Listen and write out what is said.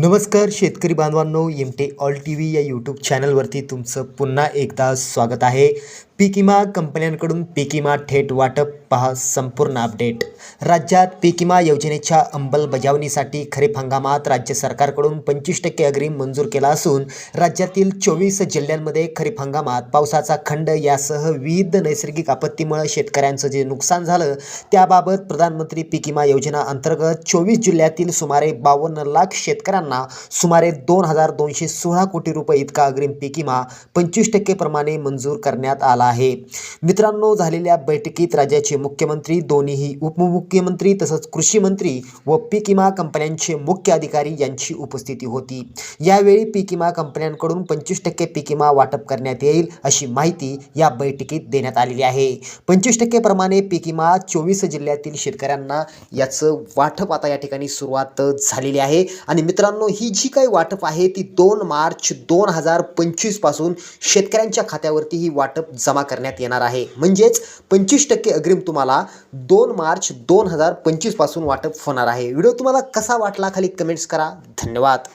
नमस्कार शेतकरी बांधवांनो एम ऑल टी व्ही या यूट्यूब चॅनलवरती तुमचं पुन्हा एकदा स्वागत आहे. पीक विमा कंपन्यांकडून पीक विमा थेट वाटप. पहा संपूर्ण अपडेट. राज्यात पीक विमा योजनेच्या अंमलबजावणीसाठी खरीप हंगामात राज्य सरकारकडून पंचवीस टक्के अग्रिम मंजूर केला असून राज्यातील चोवीस जिल्ह्यांमध्ये खरीप हंगामात पावसाचा खंड यासह विविध नैसर्गिक आपत्तीमुळे शेतकऱ्यांचं जे नुकसान झालं त्याबाबत प्रधानमंत्री पीक विमा योजना अंतर्गत चोवीस जिल्ह्यातील सुमारे बावन्न लाख शेतकऱ्यांना सुमारे दोन हजार दोनशे सोळा कोटी रुपये इतका अग्रिम पीक विमा पंचवीस टक्के प्रमाणे मंजूर करण्यात आला आहे. मित्रांनो झालेल्या बैठकीत राज्याचे मुख्यमंत्री दोन्हीही उपमुख्यमंत्री तसंच कृषी मंत्री व पीक विमा कंपन्यांचे मुख्य अधिकारी यांची उपस्थिती होती. यावेळी पीक विमा कंपन्यांकडून पंचवीस टक्के पीक विमा वाटप करण्यात येईल अशी माहिती या बैठकीत देण्यात आलेली आहे. पंचवीस टक्के प्रमाणे पीक विमा चोवीस जिल्ह्यातील शेतकऱ्यांना याचं वाटप आता या ठिकाणी सुरुवात झालेली आहे. आणि मित्रांनो ही जी काही वाटप आहे ती दोन मार्च दोन हजार पंचवीसपासून शेतकऱ्यांच्या खात्यावरती ही वाटप जमा करण्यात येणार आहे. म्हणजेच पंचवीस टक्के अग्रिम तुम्हाला दोन मार्च दोन हजार पंचवीसपासून वाटप होणार आहे. व्हिडिओ तुम्हाला कसा वाटला खाली कमेंट्स करा. धन्यवाद.